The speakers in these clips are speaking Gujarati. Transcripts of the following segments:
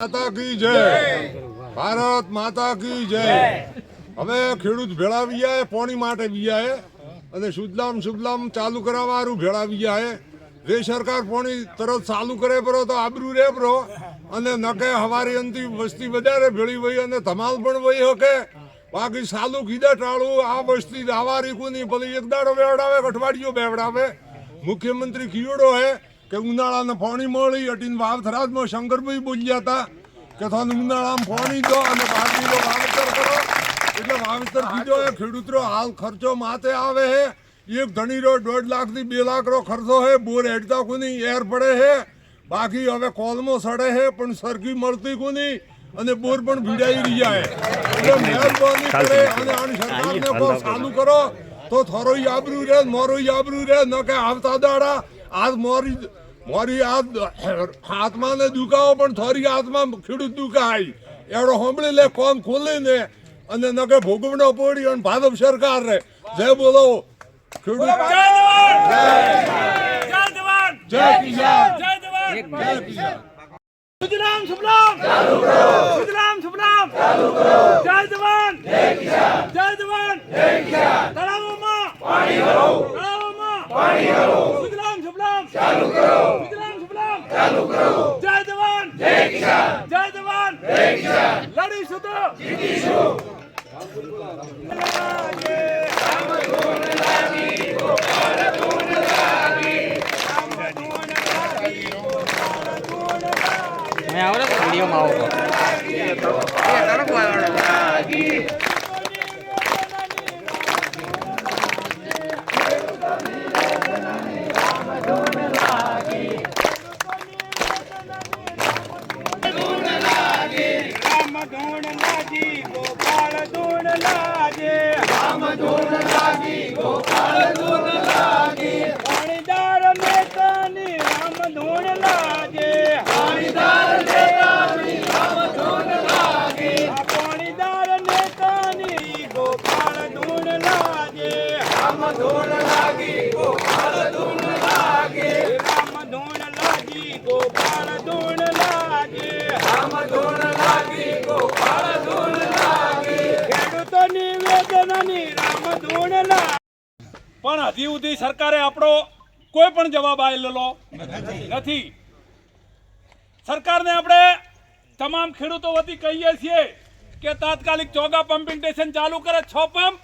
માતા કી જય. ભારત માતા કી જય. હવે ખેડૂત ભેળા વિયાએ પોણી માટે વિયાએ અને શુદ્ધલામ શુભલામ ચાલુ કરાવવા હારું ભેળા વિયાએ જે સરકાર પોણી તરત ચાલુ કરે પરો તો આબરૂ રે પરો. અને નકે હવારી અંતિ વસ્તી વધારે ભેળી વહી અને ધમાલ પણ વહી હકે. બાકી સાલું કીધે ટાળું આ વસ્તી આવારી કુની ભલે એક દાડો બેવડાવે અઠવાડિયું બેવડાવે. મુખ્યમંત્રી કીયોડો હે. કે ઉનાળાને ફોણી મળી અટીને વાવ થરાદમાં શંકરભાઈ બોલ્યા હતા કે તમને ઉનાળામાં ફોણી દો અને બાજરીનો વાવેતર કરો. એટલે વાવેતર કીધો એ ખેડૂતો હાલ ખર્ચો માથે આવે હે. એક ધણીરો દોઢ લાખથી બે લાખનો ખર્ચો હે. બોર હેડતા કોની એર પડે હે. બાકી હવે કોલમો સડે હે પણ સરખી મળતી કોની? અને બોર પણ ભીડાઈ રહ્યા હે. એટલે મહેરબાની કરે અને આની સરકારને બહુ ચાલુ કરો. તો થોડો આબરૂ રે મોરોય આબરૂ રે ન કે આવતા દાડા. આજ મોરી મોરી આ હાથમાં ને દુખાવો પણ થોડી આત્મા ખેડૂત દુખાય. એવડો સાંભળી લે કોમ ખોલી ને અને ન કે ભોગવણો પડી અને ભાજપ સરકાર રે. જય બોલો. ખેડૂત જય જવાન! જય કિસાન જય જવાન! જય સુજલામ સુફલામ ચાલુ કરો સુજલામ સુફલામ ચાલુ કરો જય જવાન જય કિસાન જય જવાન જય કિસાન તળાવોમાં પાણી ભરો તળાવોમાં પાણી ભરો સુજલામ સુફલામ ચાલુ કરો સુજલામ સુફલામ ચાલુ કરો જય જવાન જય કિસાન જય જવાન જય કિસાન લડીશું તો. જીતીશું મેં આવડે તો વિડીયોમાં આવો. ધૂણ લાગી ગોપાલ ધૂણ લાગે રામ ધૂણ લાગી ગોપાલ ધૂણ લાગે પાણીદાર મેકાની રામ ધૂણ લાગે પાણીદાર મેકાની રામ ધૂણ લાગે આ પાણીદાર મેકાની ગોપાલ ધૂણ લાગે રામ ધૂણ લાગી ગોપાલ ધૂણ લાગે રામ ધૂણ લાગી ગોપાલ ધૂણ લાગે રામ ધૂણ લાગી ગોપાલ ધૂણ લાગે ખેડૂતોની વેદનાની રામ ધૂણ લાગે પણ હજી સુધી સરકારે આપણો કોઈ પણ જવાબ આવેલો નથી. સરકારને આપણે તમામ ખેડૂતો વતી કહીએ છીએ કે તાત્કાલિક ચોગા પમ્પિંગ સ્ટેશન ચાલુ કરે, છ પંપ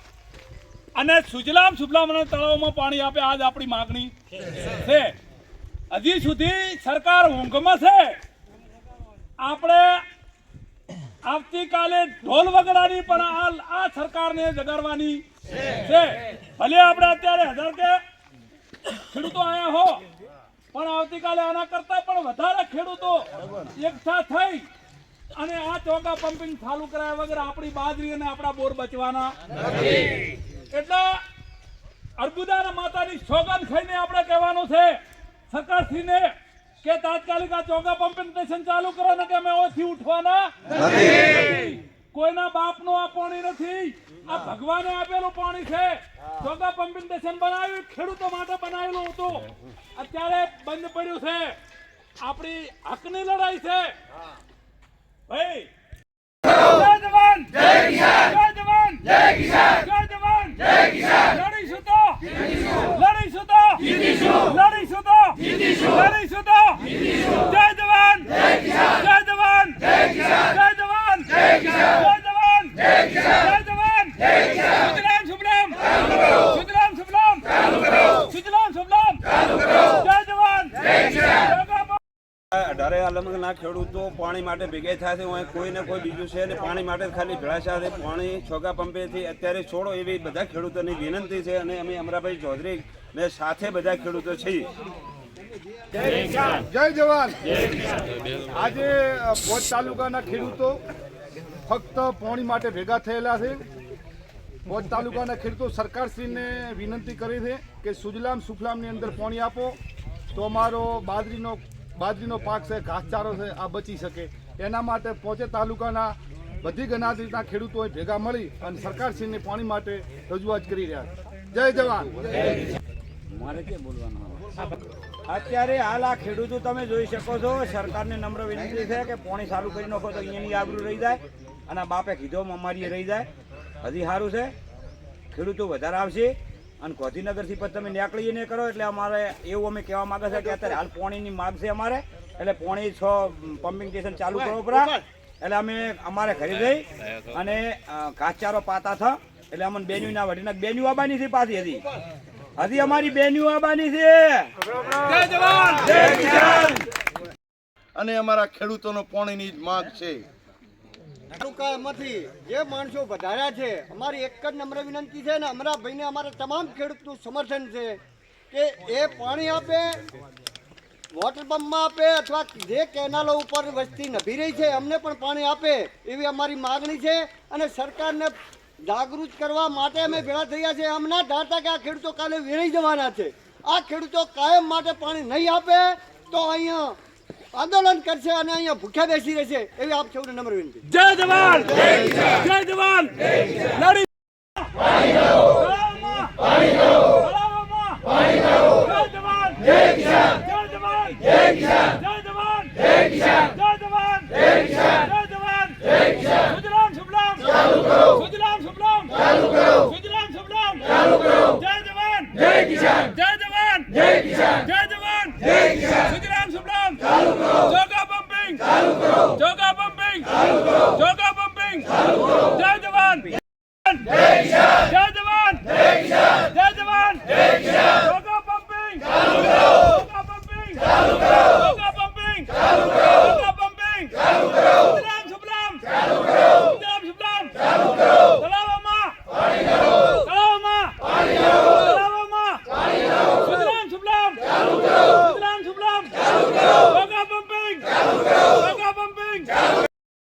અને સુજલામ સુજલામ તળાવમાં પાણી આપે, આજ આપણી માગણી છે. હજી સુધી સરકાર ઊંઘમાં છે. આપણે આવતીકાલે ઢોલ વગડાની પણ આ આ સરકારને જગાડવાની છે. ભલે આપણે અત્યારે હજાર કે ખેડૂતો આયા હો, પણ આવતીકાલે આના કરતા પણ વધારે ખેડૂતો એકઠા થઈ અને આ ચોકા પંપિંગ ચાલુ કરાયા વગર આપણી બાજરી અને આપણા બોર બચવાના એટલે અર્બુદાના માતાની સોગંદ ખાઈને આપણે કહેવાનું છે, સરકારશ્રીને કે તાત્કાલિક આ ચોગા પંપિંગ સ્ટેશન ચાલુ કરો ને કે અમે ઓછી ઉઠવાના? નથી. કોઈના બાપનું આ પાણી નથી. આ ભગવાને આપેલું પાણી છે. ચોગા પંપિંગ સ્ટેશન બનાવ્યું ખેડૂતો માટે બનાવેલું હતું. અત્યારે બંધ પડ્યું છે. આપણી હકની લડાઈ છે. ભાઈ. જય જવાન. જય કિસાન. જય જવાન. જય કિસાન. જય જવાન. જય કિસાન. લડીશું તો? લડીશું તો? જીતીશું. લડીશું તો? જીતીશું. લડીશું તો? જય જવાન! જય જવાન! જય જવાન! જય અઢારે આલમના ખેડૂતો પાણી માટે ભેગા થાય છે અહીં કોઈ ને કોઈ બીજું છે ને પાણી માટે ખાલી ભેળાશા છે. પાણી છોગા પંપેથી અત્યારે છોડો એવી બધા ખેડૂતોની વિનંતી છે અને અમે અમરાભાઈ ચૌધરી ને સાથે બધા ખેડૂતો છીએ. જય જવાન. આજે ભોજ તાલુકાના ખેડૂતો ફક્ત પોણી માટે ભેગા થયેલા છે. ભોજ તાલુકાના ખેડૂતો સરકારશ્રીને વિનંતી કરી છે કે સુજલામ સુફલામની અંદર પાણી આપો. તો અમારો બાજરીનો બાજરીનો પાક છે ઘાસચારો છે આ બચી શકે. એના માટે પોચે તાલુકાના બધી ગણાતરીના ખેડૂતો ભેગા મળી અને સરકારશ્રીને પાણી માટે રજૂઆત કરી રહ્યા છે. જય જવાન. મારે કે બોલવાનું? અત્યારે હાલ આ ખેડૂતો તમે જોઈ શકો છો સરકારને નમ્ર વિનંતી છે કે પોણી ચાલુ કરી નાખો તો અહીંયાની આબરૂ રહી જાય અને બાપે કીધો અમારી રહી જાય. હજી સારું છે. ખેડૂતો વધારે આવશે અને ગોધીનગરથી પછી તમે નીકળીએ નહીં કરો એટલે અમારે એવું અમે કહેવા માંગે છે કે અત્યારે હાલ પોણીની માગ છે અમારે. એટલે પોણી છ પમ્પિંગ સ્ટેશન ચાલુ કરો પડે એટલે અમે અમારે ઘરે જઈ અને ઘાસચારો પાતા થા એટલે અમને બેન્યુ ના બેન્યુ આવવાની છે પાછી હજી. હજી અમારી બેન્યુ આવવાની છે. જય જવાન! જય કિસાન! અને અમારા ખેડૂતોનો પોણીની જ માંગ છે. તાલુકામાંથી જે માણસો વધાર્યા છે અમારી એક જ નમ્ર વિનંતી છે ને અમારા ભાઈને અમારા તમામ ખેડૂતનું સમર્થન છે કે એ પાણી આપે વોટર પંપમાં આપે અથવા જે કેનાલો ઉપર વસ્તી નભી રહી છે અમને પણ પાણી આપે એવી અમારી માગણી છે અને સરકારને જાગૃત કરવા માટે અમે ભેળા થયા છે. અમને ના ધારતા કે આ ખેડૂતો કાલે વેરાઈ જવાના છે. આ ખેડૂતો કાયમ માટે પાણી નહીં આપે તો અહીંયા આંદોલન કરશે અને અહીંયા ભૂખ્યા બેસી રહેશે. એવી આપ સૌને નમ્ર વિનંતી. જય જવાન! જય જવાન લડી તળાવમાં! તળાવમાં! જય જવાન જય જવાન જય જવાન જય જવાન જય જવાન સુજલામ સુફલામ સુજલામ સુફલામ સુજલામ સુફલામ જય જવાન. જય જવાન. જય જવાન